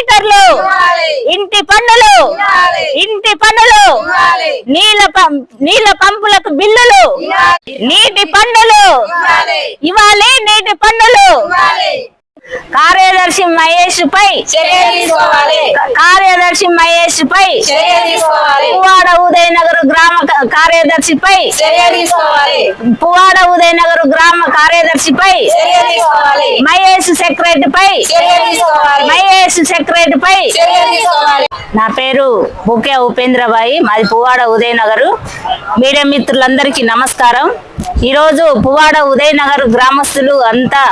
మీటర్లు. ఇంటి పన్నులు. ఇంటి పన్నులు. నీళ్ళ నీళ్ళ పంపులకు బిల్లులు. నీటి పన్నులు. ఇవ్వాలి. నీటి పన్నులు. కార్యదర్శి మహేష్ పై తీసుకోవాలి. కార్యదర్శి మహేష్ పై చర్య తీసుకోవాలి పువ్వాడ ఉదయనగర్ గ్రామ కార్యదర్శిపై పువ్వాడ ఉదయనగర్ గ్రామ కార్యదర్శిపై మహేష్ సెక్రటరీపై మహేష్ సెక్రటరీపై నా పేరు బుకే ఉపేంద్రబాయి. మాది పువ్వాడ ఉదయనగర్. మీడియా మిత్రులందరికీ నమస్కారం. ఈరోజు పువ్వాడ ఉదయనగర్ గ్రామస్తులు అంతా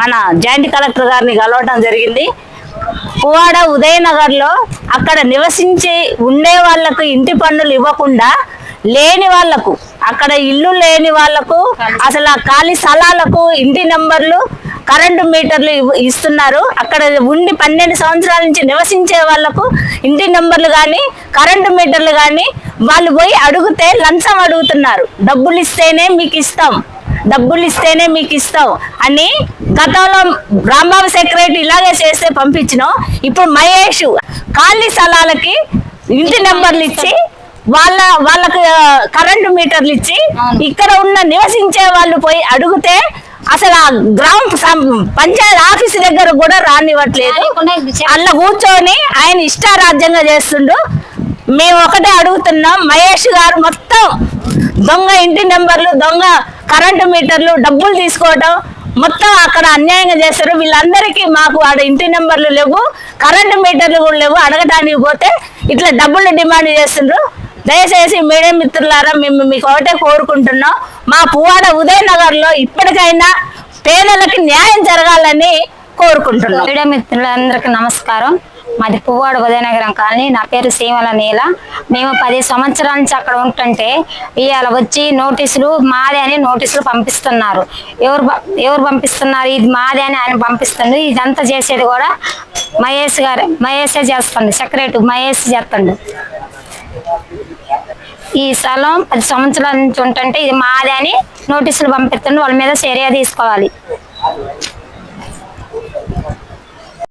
మన జాయింట్ కలెక్టర్ గారిని కలవటం జరిగింది. పువాడ ఉదయనగర్లో అక్కడ నివసించి ఉండే వాళ్ళకు ఇంటి పన్నులు ఇవ్వకుండా లేని వాళ్ళకు అక్కడ ఇల్లు లేని వాళ్ళకు అసలు ఆ ఖాళీ స్థలాలకు ఇంటి నెంబర్లు కరెంటు మీటర్లు ఇవ్- ఇస్తున్నారు. అక్కడ ఉండి పన్నెండు సంవత్సరాల నుంచి నివసించే వాళ్ళకు ఇంటి నెంబర్లు కానీ కరెంటు మీటర్లు కానీ వాళ్ళు పోయి అడిగితే లంచం అడుగుతున్నారు. డబ్బులు ఇస్తేనే మీకు ఇస్తాం. డబ్బులు ఇస్తేనే మీకు ఇస్తాం అని గతంలో రాంబాబు సెక్రటరీ ఇలాగే చేస్తే పంపించినాం ఇప్పుడు మహేష్ ఖాళీ స్థలాలకి ఇంటి నెంబర్లు ఇచ్చి వాళ్ళ వాళ్ళకు కరెంటు మీటర్లు ఇచ్చి ఇక్కడ ఉన్న నివసించే వాళ్ళు పోయి అడిగితే అసలు ఆ గ్రామ పంచాయతీ ఆఫీస్ దగ్గర కూడా రానివ్వట్లేదు. అలా కూర్చొని ఆయన ఇష్టారాజ్యంగా చేస్తుండు. మేము ఒకటే అడుగుతున్నాం మహేష్ గారు మొత్తం దొంగ ఇంటి నెంబర్లు దొంగ కరెంటు మీటర్లు డబ్బులు తీసుకోవడం మొత్తం అక్కడ అన్యాయంగా చేస్తారు. వీళ్ళందరికీ మాకు ఆడ ఇంటి నెంబర్లు లేవు కరెంటు మీటర్లు కూడా లేవు. అడగటానికి పోతే ఇట్లా డబ్బులు డిమాండ్ చేస్తుండ్రు. దయచేసి మీడియా మిత్రులారా మేము మీకు ఒకటే కోరుకుంటున్నాం. మా పువ్వాడ ఉదయనగర్లో ఇప్పటికైనా పేదలకి న్యాయం జరగాలని కోరుకుంటున్నాం. మీడియా మిత్రులందరికీ నమస్కారం. మాది పువ్వాడ ఉదయనగరం కాలనీ. నా పేరు సీమల నీల. మేము పది సంవత్సరాల నుంచి అక్కడ ఉంటుంటే ఇవాళ వచ్చి నోటీసులు మాదే అని నోటీసులు పంపిస్తున్నారు. ఎవరు ఎవరు పంపిస్తున్నారు? ఇది మాదే అని ఆయన పంపిస్తుంది ఇదంతా చేసేది కూడా మహేష్ గారు మహేషే చేస్తుంది సెక్రటరీ మహేష్ చేస్తాడు. ఈ స్థలం పది సంవత్సరాల నుంచి ఉంటుంటే ఇది మాదే అని నోటీసులు పంపిస్తుండే. వాళ్ళ మీద చర్య తీసుకోవాలి.